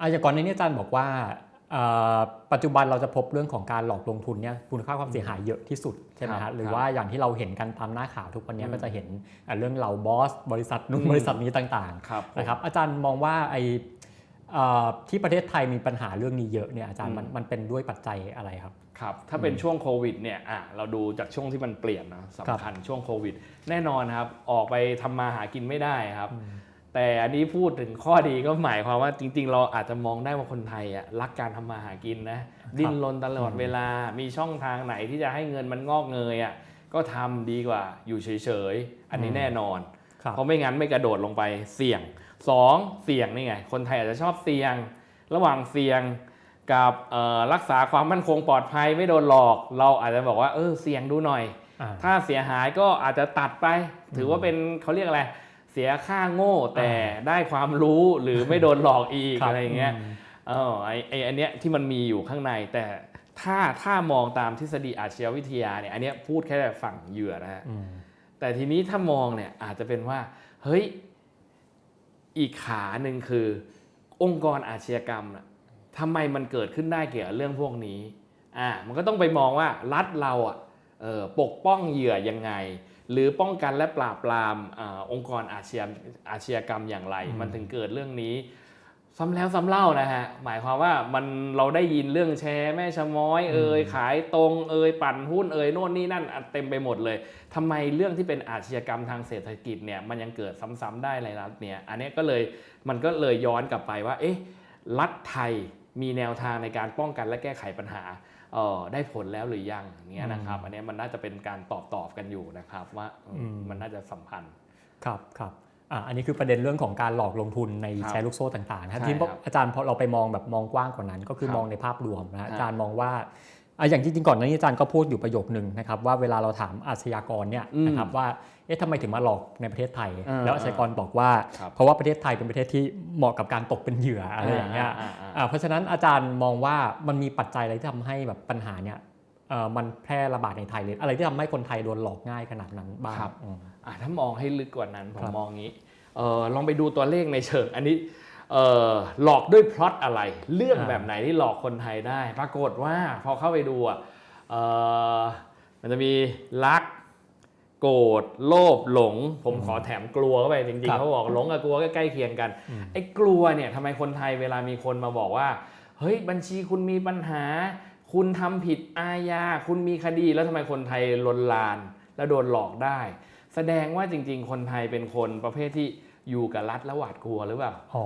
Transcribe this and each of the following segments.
อะอย่างก่อนหนานี้อาจารย์บอกว่าเอ่อปัจจุบันเราจะพบเรื่องของการหลอกลงทุนเนี่ยมูลค่าความเสียหายเยอะที่สุดใช่ไหมครัฮะบหรือครับว่าอย่างที่เราเห็นกันตามหน้าข่าวทุกวันนี้อืมก็จะเห็นอะเรื่องเหล่าบอส บริษัทนู้นอืมบริษัทนี้ต่างครับๆนะครับอาจารย์มองว่าไอเอ่อที่ประเทศไทยมีปัญหาเรื่องนี้เยอะเนี่ยอาจารย์มันมันเป็นด้วยปัจจัยอะไรครับครับถ้าเป็นช่วงโควิดเนี่ยอะเราดูจากช่วงที่มันเปลี่ยนนะสำคัญช่วงโควิด แน่นอนครับออกไปทำมาหากินไม่ได้ครับ แต่อันนี้พูดถึงข้อดีก็หมายความว่าจริง ๆ เราอาจจะมองได้ว่าคนไทยอะรักการทำมาหากินนะดิ้นรนตลอดเวลา มีช่องทางไหนที่จะให้เงินมันงอกเงยอะก็ทำดีกว่าอยู่เฉยๆ อันนี้อืมแน่นอนครับเพราะไม่งั้นไม่กระโดดลงไปเสี่ยงสองเสี่ยงนี่ไง คนไทยอาจจะชอบเสี่ยง ระหว่างเสี่ยงกับเอ่อรักษาความมั่นคงปลอดภัยไม่โดนหลอก เราอาจจะบอกว่าเออเสี่ยงดูหน่อยอ่าถ้าเสียหายก็อาจจะตัดไป ถือว่าเป็นเขาเรียกอะไร เสียค่าโง่แต่ได้ความรู้หรือไม่โดนหลอกอีกคบอะไรอย่างเงี้ยมเออไอไออันเนี้ยที่มันมีอยู่ข้างในแต่ถ้าถ้ามองตามทฤษฎีอาชญาวิทยาเนี่ยอันเนี้ยพูดแค่ฝั่งเหยื่อนะฮะอืมแต่ทีนี้ถ้ามองเนี่ยอาจจะเป็นว่าเฮ้ยอีกขาหนึ่งคือ องค์กรอาชญากรรมน่ะทำไมมันเกิดขึ้นได้เกี่ยวกับเรื่องพวกนี้อ่ามันก็ต้องไปมองว่ารัฐเราอะเออปกป้องเหยื่อยังไง หรือป้องกันและปราบปรามอาองค์กรอาชญาอาชญากรรมอย่างไรอืมมันถึงเกิดเรื่องนี้ซ้ำแล้วซ้ำเล่านะฮะหมายความว่ามันเราได้ยินเรื่องแชร์แม่ชะม้อยเอ่ยขายตรงเอ่ยปั่นหุ้นเอ่ยโน่นนี่นั่นอะเต็มไปหมดเลยทำไมเรื่องที่เป็นอาชญากรรมทางเศรษฐกิจเนี่ยมันยังเกิดซ้ำๆได้ในรัฐเนี่ยอันเนี้ยก็เลยมันก็เลยย้อนกลับไปว่าเอ๊ะรัฐไทยมีแนวทางในการป้องกันและแก้ไขปัญหา เอ่อได้ผลแล้วหรือยังอย่างเงี้ยนะครับอันเนี้ยมันน่าจะเป็นการตอบตอบๆกันอยู่นะครับว่าเอออมมันน่าจะสัมพันธ์ครับครับอะอันนี้คือประเด็นเรื่องของการหลอกลงทุนในครับแชร์ลูกโซ่ต่างๆนะครับใช่ทีนี้ครับอาจารย์พอเราไปมองแบบมองกว้างกว่านั้น ก็คือครับมองในภาพรวมนะฮะอาจารย์มองว่า อะอย่างจริงๆก่อนหน้านี้อาจารย์ก็พูดอยู่ประโยคนึงนะครับว่าเวลาเราถามอาชญากรเนี่ยอืมนะครับว่าเอ๊ะทำไมถึงมาหลอกในประเทศไทยอ่าแล้วอาชญากรบอกว่าครับเพราะว่าประเทศไทยเป็นประเทศที่เหมาะกับการตกเป็นเหยื่ออะไรอย่างเงี้ยอ่าอ่าอ่าอะเพราะฉะนั้นอาจารย์มองว่ามันมีปัจจัยอะไรที่ทำให้แบบปัญหาเนี่ยเอ่อมันแพร่ระบาดในไทยเลยอะไรที่ทำให้คนไทยโดนหลอกง่ายขนาดนั้นบ้างครับอืมอะถ้ามองให้ลึกกว่านั้นผคมรับมองงี้เออลองไปดูตัวเลขในเชิง อันนี้เออ หลอกด้วยพล็อตอะไร เรื่องแบบไหนที่หลอกคนไทยได้ ปรากฏว่าพอเข้าไปดูอะเออมันจะมีรักโกรธโลภหลง ผมขอแถมกลัวเข้าไปจริงครัๆบเขาบอกหลงกับกลัวก็ใกล้เคียงกันอืมไอ้กลัวเนี่ยทำไมคนไทยเวลามีคนมาบอกว่า เฮ้ยบัญชีคุณมีปัญหา คุณทำผิดอาญาคุณมีคดีแล้วทำไมคนไทยลนลาน แล้วโดนหลอกได้ แสดงว่าจริง ๆ คนไทยเป็นคนประเภทที่ อยู่กับรัฐแล้วหวาดกลัวหรือเปล่าอ๋อ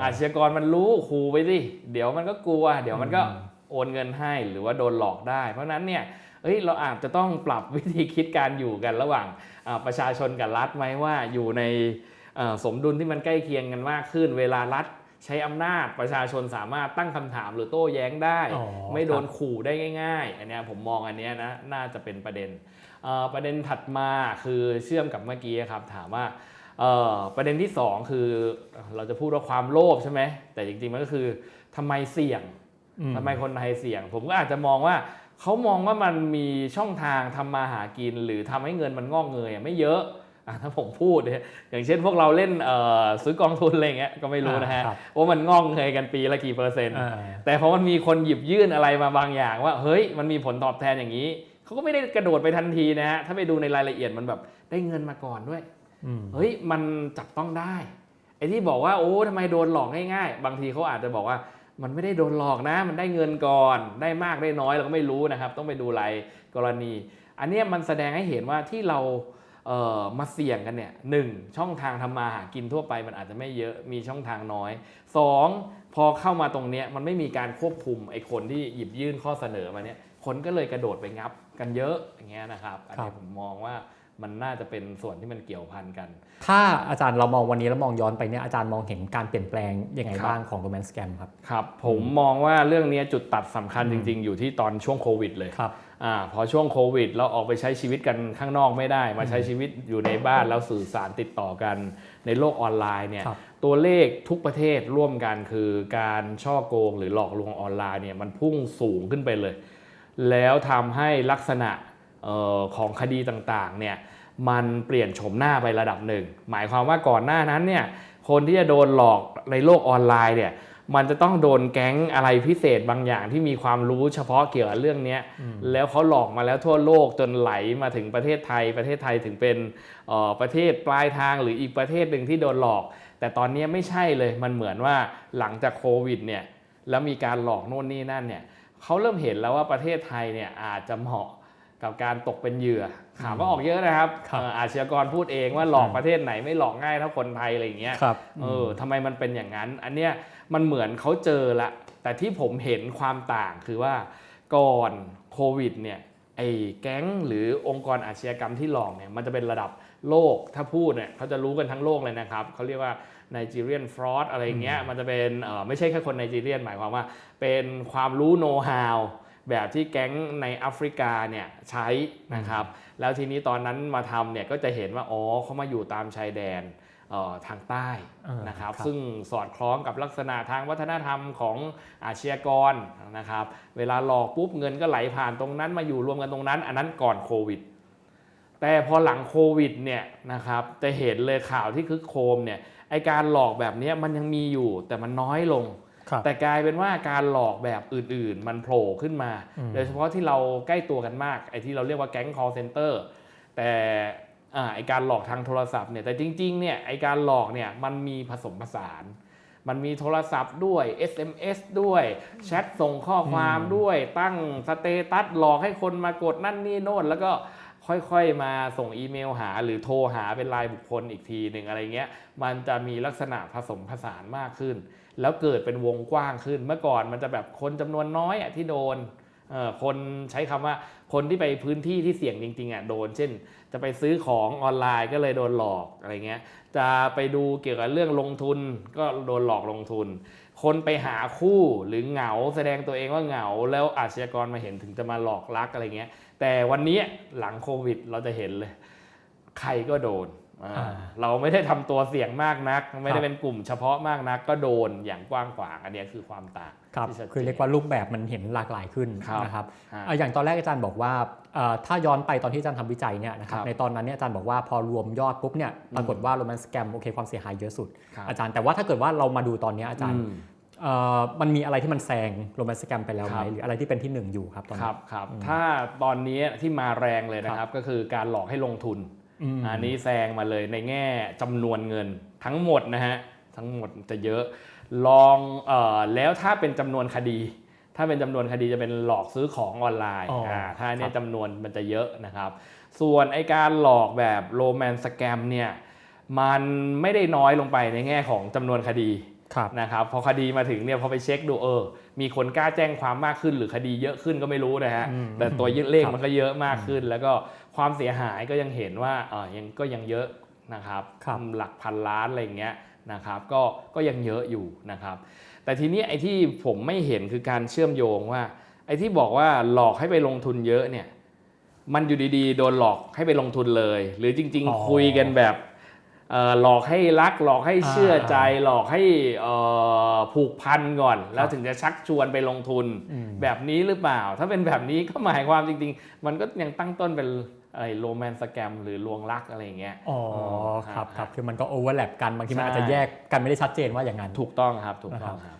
อาชญากรมันรู้ขู่ไปสิเดี๋ยวมันก็กลัว เดี๋ยวมันก็อืมโอนเงินให้หรือว่าโดนหลอกได้ เพราะฉะนั้นเนี่ยเอ้ยเราอาจจะต้องปรับวิธีคิดการอยู่กันระหว่างอ่าประชาชนกับรัฐไหมว่าอยู่ในเอ่อสมดุลที่มันใกล้เคียงกันมากขึ้น เวลารัฐใช้อำนาจประชาชนสามารถตั้งคำถามหรือโต้แย้งได้อ๋อไม่โดนครับขู่ได้ง่าย ๆ อันเนี้ยผมมองอันเนี้ยนะน่าจะเป็นประเด็นเอ่อประเด็นถัดมาคือเชื่อมกับเมื่อกี้ครับถามว่าเอ่อ ประเด็นที่ 2 คือเราจะพูดว่าความโลภใช่ไหมแต่จริงๆมันก็คือทำไมเสี่ยงอืทำไมคนไทยเสี่ยง ผมก็อาจจะมองว่าเขามองว่ามันมีช่องทางทำมาหากิน หรือทำให้เงินมันงอกเงยอะไม่เยอะอะถ้าผมพูดเนี่ยอย่างเช่นพวกเราเล่นเอ่อซื้อกองทุนอะไรอย่างเงี้ยก็ไม่รู้นะฮะอ่าครับว่ามันงอกเงยกันปีละกี่เปอร์เซ็นต์อ่าแต่พอมันมีคนหยิบยื่นอะไรมาบางอย่างว่าเฮ้ยมันมีผลตอบแทนอย่างนี้เขาก็ไม่ได้กระโดดไปทันทีนะฮะถ้าไปดูในรายละเอียดมันแบบได้เงินมาก่อนด้วยอืม เฮ้ยมันจับต้องได้ไอ้ที่บอกว่าโอ้ทำไมโดนหลอกง่ายๆ บางทีเขาอาจจะบอกว่ามันไม่ได้โดนหลอกนะ มันได้เงินก่อน ได้มากได้น้อยเราก็ไม่รู้นะครับ ต้องไปดูรายกรณี อันนี้มันแสดงให้เห็นว่าที่เราเอ่อมาเสี่ยงกันเนี่ยหนึ่งช่องทางทำมาหากินทั่วไปมันอาจจะไม่เยอะมีช่องทางน้อยสองพอเข้ามาตรงเนี้ยมันไม่มีการควบคุมไอ้คนที่หยิบยื่นข้อเสนอมาเนี่ยคนก็เลยกระโดดไปงับกันเยอะอย่างเงี้ยนะครับอันนี้ผมมองว่า มันน่าจะเป็นส่วนที่มันเกี่ยวพันกัน ถ้าอาจารย์เรามองวันนี้แล้วมองย้อนไปเนี่ยอาจารย์มองเห็นการเปลี่ยนแปลงยังไงครับบ้างของ romance scam ครับครับผมมองว่าเรื่องนี้จุดตัดสำคัญอืจมริง ๆ อยู่ที่ตอนช่วงโควิดเลยครับอาพอช่วงโควิด เราออกไปใช้ชีวิตกันข้างนอกไม่ได้ มาใช้ชีวิตอยู่ในบ้านแล้วสื่อสารติดต่อกันในโลกออนไลน์เนี่ยครับตัวเลขทุกประเทศร่วมกันคือการช่อโกงหรือหลอกลวงออนไลน์เนี่ยมันพุ่งสูงขึ้นไปเลย แล้วทำให้ลักษณะเออ ของคดีต่างๆเนี่ยมันเปลี่ยนโฉมหน้าไประดับหนึ่ง หมายความว่าก่อนหน้านั้นเนี่ยคนที่จะโดนหลอกในโลกออนไลน์เนี่ยมันจะต้องโดนแก๊งอะไรพิเศษบางอย่างที่มีความรู้เฉพาะเกี่ยวกับเรื่องเนี้ยอืมแล้วเขาหลอกมาแล้วทั่วโลกจนไหลมาถึงประเทศไทย ประเทศไทยถึงเป็นเอ่อประเทศปลายทางหรืออีกประเทศหนึ่งที่โดนหลอก แต่ตอนนี้ไม่ใช่เลยมันเหมือนว่าหลังจากโควิดเนี่ยแล้วมีการหลอกโน่นนี่นั่นเนี่ยเขาเริ่มเห็นแล้วว่าประเทศไทยเนี่ยอาจจะเหมาะ กับการตกเป็นเหยื่อข่าวก็ออกเยอะนะครับครับเอ่ออาชญากรพูดเองว่าหลอกประเทศไหนไม่หลอกง่ายเท่าคนไทยอะไรอย่างเงี้ยครับเออทำไมมันเป็นอย่างนั้น อันเนี้ยมันเหมือนเขาเจอละ แต่ที่ผมเห็นความต่างคือว่าก่อนโควิดเนี่ยไอ้แก๊งหรือองค์กรอาชญากรรมที่หลอกเนี่ยมันจะเป็นระดับโลกถ้าพูดเนี่ยเขาจะรู้กันทั้งโลกเลยนะครับเขาเรียกว่า Nigerian fraud อะไรอย่างเงี้ยมันจะเป็นเอ่อไม่ใช่แค่คนไนจีเรียนหมายความว่า เป็นความรู้โน้ตฮาว แบบที่แก๊งในแอฟริกาเนี่ยใช้นะครับแล้วทีนี้ตอนนั้นมาทำเนี่ยก็จะเห็นว่าอ๋อเขามาอยู่ตามชายแดนเอ่อทางใต้อ่านนะครับครับซึ่งสอดคล้องกับลักษณะทางวัฒนธรรมของอาชญากรนะครับเวลาหลอกปุ๊บเงินก็ไหลผ่านตรงนั้นมาอยู่รวมกันตรงนั้น อันนั้นก่อนโควิด แต่พอหลังโควิดเนี่ยนะครับจะเห็นเลยข่าวที่คึกโครมเนี่ยไอการหลอกแบบเนี้ยมันยังมีอยู่แต่มันน้อยลงครับ แต่กลายเป็นว่าการหลอกแบบอื่นๆ มันโผล่ขึ้นมาอืมโดยเฉพาะที่เราใกล้ตัวกันมากไอ้ที่เราเรียกว่าแก๊ง call center แต่อ่าไอการหลอกทางโทรศัพท์เนี่ยแต่จริงๆเนี่ยไอการหลอกเนี่ยมันมีผสมผสาน มันมีโทรศัพท์ด้วย SMS ด้วยแชทส่งข้อความอืมด้วยตั้งสเตตัสหลอกให้คนมากดนั่นนี่โน่นแล้วก็ ค่อยๆ มาส่งอีเมลหา หรือโทรหาเป็นรายบุคคลอีกทีหนึ่งอะไรเงี้ย มันจะมีลักษณะผสมผสานมากขึ้น แล้วเกิดเป็นวงกว้างขึ้น เมื่อก่อนมันจะแบบคนจำนวนน้อยอะที่โดน คนใช้คำว่าคนที่ไปพื้นที่ที่เสี่ยงจริงๆอะโดน เช่น จะไปซื้อของออนไลน์ก็เลยโดนหลอกอะไรเงี้ย จะไปดูเกี่ยวกับเรื่องลงทุนก็โดนหลอกลงทุน คนไปหาคู่หรือเหงาแสดงตัวเองว่าเหงา แล้วอาชญากรมาเห็นถึงจะมาหลอกลักอะไรเงี้ย แต่วันนี้หลังโควิดเราจะเห็นเลย ใครก็โดน เราไม่ได้ทำตัวเสี่ยงมากนัก ไม่คได้รับเป็นกลุ่มเฉพาะมากนัก ก็โดนอย่างกว้างขวางอันเนี้ยคือความต่างครับที่ชัดจนคือเรียกว่ารูปแบบมันเห็นหลากหลายขึ้นครับนะครับฮะอะอย่างตอนแรกอาจารย์บอกว่าเอ่อถ้าย้อนไปตอนที่อาจารย์ทำวิจัยเนี่ยนะครับครับในตอนนั้นเนี่ยอาจารย์บอกว่าพอรวมยอดปุ๊บเนี่ยปรากฏว่าโรแมนสแกมโอเคความเสียหายเยอะสุดครับอาจารย์แต่ว่าถ้าเกิดว่าเรามาดูตอนเนี้ยอาจารย์อืมเอ่อมันมีอะไรที่มันแซงโรแมนสแกมไปแล้วไหครัมบหรืออะไรที่เป็นที่หนึ่งอยู่ครับตอนคนี้รับครับถ้าตอนนี้ที่มาแรงเลยนะครับก็คือการหลอกให้ลงทุน อืมอันนี้แซงมาเลยในแง่จำนวนเงินทั้งหมดนะฮะทั้งหมดจะเยอะลองเอ่อแล้วถ้าเป็นจำนวนคดี ถ้าเป็นจำนวนคดีจะเป็นหลอกซื้อของออนไลน์อ๋ออ่าถ้าเนี่คยรับจำนวนมันจะเยอะนะครับ ส่วนไอการหลอกแบบโรแมนสแกมเนี่ยมันไม่ได้น้อยลงไปในแง่ของจำนวนคดีครับ นะครับพอคดีมาถึงเนี่ยพอไปเช็คดูเออ มีคนกล้าแจ้งความมากขึ้นหรือคดีเยอะขึ้นก็ไม่รู้นะฮะอืมแต่ตัวยึดเลขครับมันก็เยอะมากขึ้น แล้วก็ความเสียหายก็ยังเห็นว่าเออยังก็ยังเยอะนะครับครับหลักพันล้านอะไรอย่างเงี้ยนะครับก็ก็ยังเยอะอยู่นะครับ แต่ทีนี้ไอ้ที่ผมไม่เห็นคือการเชื่อมโยงว่า ไอ้ที่บอกว่าหลอกให้ไปลงทุนเยอะเนี่ยมันอยู่ดีๆ โดนหลอกให้ไปลงทุนเลย หรือจริงอ๋อๆคุยกันแบบเอ่อ หลอกให้รักหลอกให้เชื่อใจหลอกให้เอ่อผูกพันก่อน แล้วถึงจะชักชวนไปลงทุนอืมแบบนี้หรือเปล่า ถ้าเป็นแบบนี้ก็หมายความจริง ๆ มันก็ยังตั้งต้นเป็นอะไรโรแมนสแกมหรือลวงรักอะไรอย่างเงี้ย อ๋ออ๋อครับฮะครับคือมันก็โอเวอร์แลปกันบางทีมันใช่อาจจะแยกกันไม่ได้ชัดเจนว่าอย่างนั้น ถูกต้องครับถูกต้องครับ